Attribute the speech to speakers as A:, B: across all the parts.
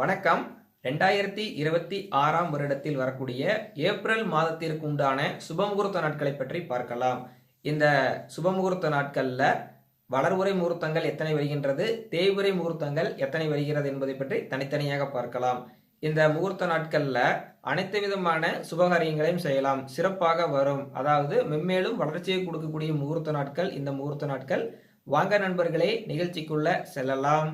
A: வணக்கம். ரெண்டாயிரத்தி இருபத்தி ஆறாம் வருடத்தில் வரக்கூடிய ஏப்ரல் மாதத்திற்கு உண்டான சுபமுகூர்த்த நாட்களை பற்றி பார்க்கலாம். இந்த சுபமுகூர்த்த நாட்களில் வளர்வுரை முகூர்த்தங்கள் எத்தனை வருகின்றது தேய்வுரை முகூர்த்தங்கள் எத்தனை வருகிறது என்பதை பற்றி தனித்தனியாக பார்க்கலாம். இந்த முகூர்த்த நாட்களில் அனைத்து விதமான சுபகாரியங்களையும் செய்யலாம். சிறப்பாக வரும். அதாவது மென்மேலும் வளர்ச்சியை கொடுக்கக்கூடிய முகூர்த்த நாட்கள் இந்த முகூர்த்த நாட்கள் வாங்க நண்பர்களே நிகழ்ச்சிக்குள்ள செல்லலாம்.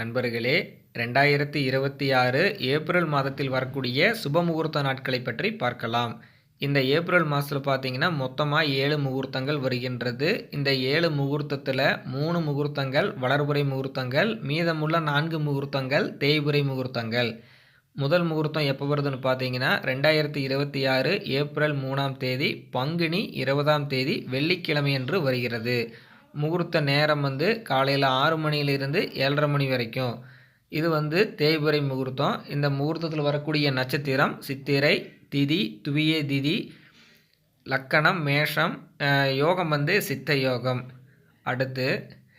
A: நண்பர்களே ரெண்டாயிரத்தி இருபத்தி ஆறு ஏப்ரல் மாதத்தில் வரக்கூடிய சுப முகூர்த்த நாட்களை பற்றி பார்க்கலாம். இந்த ஏப்ரல் மாதத்தில் பார்த்தீங்கன்னா மொத்தமாக ஏழு முகூர்த்தங்கள் வருகின்றது. இந்த ஏழு முகூர்த்தத்தில் மூணு முகூர்த்தங்கள் வளர்புரை முகூர்த்தங்கள் மீதமுள்ள நான்கு முகூர்த்தங்கள் தேய்புரை முகூர்த்தங்கள். முதல் முகூர்த்தம் எப்போ வருதுன்னு பார்த்தீங்கன்னா ரெண்டாயிரத்தி இருபத்தி ஆறு ஏப்ரல் மூணாம் தேதி பங்குனி இருபதாம் தேதி வெள்ளிக்கிழமையன்று வருகிறது. முகூர்த்த நேரம் வந்து காலையில் ஆறு மணியிலிருந்து ஏழரை மணி வரைக்கும். இது வந்து தேய்பிறை முகூர்த்தம். இந்த முகூர்த்தத்தில் வரக்கூடிய நட்சத்திரம் சித்திரை திதி துவிய திதி லக்கணம் மேஷம் யோகம் வந்து சித்த யோகம். அடுத்து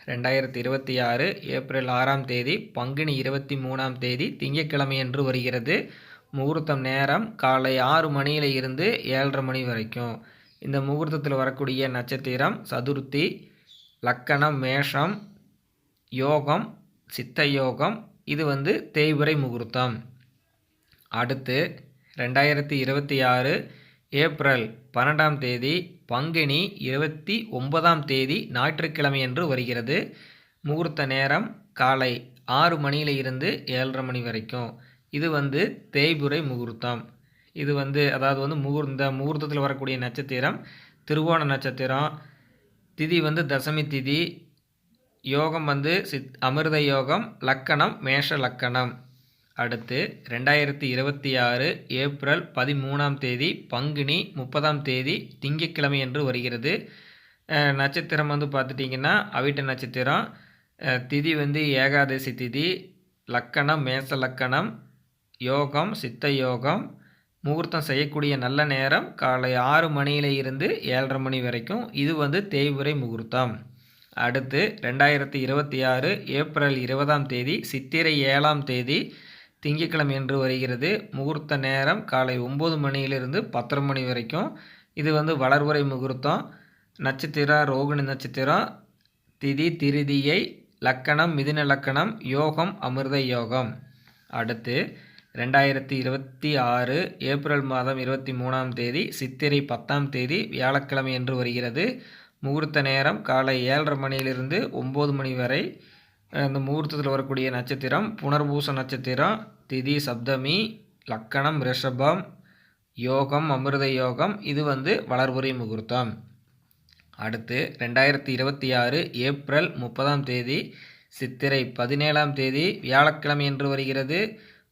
A: ரெண்டாயிரத்தி இருபத்தி ஆறு ஏப்ரல் ஆறாம் தேதி பங்குனி இருபத்தி மூணாம் தேதி திங்கட்கிழமை என்று வருகிறது. முகூர்த்தம் நேரம் காலை ஆறு மணியில் இருந்து ஏழரை மணி வரைக்கும். இந்த முகூர்த்தத்தில் வரக்கூடிய நட்சத்திரம் சதுர்த்தி லக்கணம் மேஷம் யோகம் சித்த யோகம் இது வந்து தேய்பிறை முகூர்த்தம். அடுத்து ரெண்டாயிரத்தி இருபத்தி ஆறு ஏப்ரல் பன்னெண்டாம் தேதி பங்குனி இருபத்தி ஒன்பதாம் தேதி ஞாயிற்றுக்கிழமை என்று வருகிறது. முகூர்த்த நேரம் காலை ஆறு மணியில இருந்து ஏழரை மணி வரைக்கும். இது வந்து தேய்புரை முகூர்த்தம். இது வந்து அதாவது வந்து முகூர் இந்த முகூர்த்தத்தில் வரக்கூடிய நட்சத்திரம் திருவோண நட்சத்திரம் திதி வந்து தசமி திதி யோகம் வந்து சித் அமிர்த யோகம் லக்கணம் மேஷ லக்கணம். அடுத்து ரெண்டாயிரத்தி இருபத்தி ஆறு ஏப்ரல் பதிமூணாம் தேதி பங்குனி முப்பதாம் தேதி திங்கட்கிழமை என்று வருகிறது. நட்சத்திரம் வந்து பார்த்துட்டிங்கன்னா அவிட்ட நட்சத்திரம். திதி வந்து ஏகாதசி திதி லக்கணம் மேச லக்கணம் யோகம் சித்த யோகம். முகூர்த்தம் செய்யக்கூடிய நல்ல நேரம் காலை ஆறு மணியில இருந்து ஏழரை மணி வரைக்கும். இது வந்து தேய்வுரை முகூர்த்தம். அடுத்து ரெண்டாயிரத்தி இருபத்தி ஆறு ஏப்ரல் இருபதாம் தேதி சித்திரை ஏழாம் தேதி திங்கட்கிழமை என்று வருகிறது. முகூர்த்த நேரம் காலை ஒம்பது மணியிலிருந்து பத்தரை மணி வரைக்கும். இது வந்து வளர்வுரை முகூர்த்தம். நட்சத்திரம் ரோகிணி நட்சத்திரம் திதி திருதியை லக்கணம் மிதுன லக்கணம் யோகம் அமிர்த யோகம். அடுத்து ரெண்டாயிரத்தி இருபத்தி ஆறு ஏப்ரல் மாதம் இருபத்தி மூணாம் தேதி சித்திரை பத்தாம் தேதி வியாழக்கிழமை என்று வருகிறது. முகூர்த்த நேரம் காலை ஏழரை மணியிலிருந்து ஒம்பது மணி வரை இந்த முகூர்த்தத்தில் வரக்கூடிய நட்சத்திரம் புனர்பூச நட்சத்திரம் திதி சப்தமி லக்கணம் ரிஷபம் யோகம் அமிர்த யோகம் இது வந்து வளர்புரி முகூர்த்தம். அடுத்து ரெண்டாயிரத்தி இருபத்தி ஆறு ஏப்ரல் முப்பதாம் தேதி சித்திரை பதினேழாம் தேதி வியாழக்கிழமை என்று வருகிறது.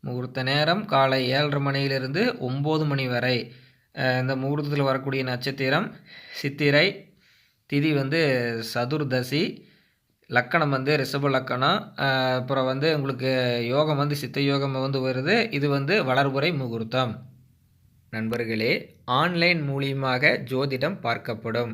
A: முகூர்த்த நேரம் காலை ஏழரை மணியிலிருந்து ஒம்பது மணி வரை. இந்த முகூர்த்தத்தில் வரக்கூடிய நட்சத்திரம் சித்திரை திதி வந்து சதுர்தசி லக்கணம் வந்து ரிஷப லக்கணம். அப்புறம் வந்து உங்களுக்கு யோகம் வந்து சித்த யோகம் வந்து வருது. இது வந்து வளர்புரை முகூர்த்தம். நண்பர்களே ஆன்லைன் மூலியமாக ஜோதிடம் பார்க்கப்படும்.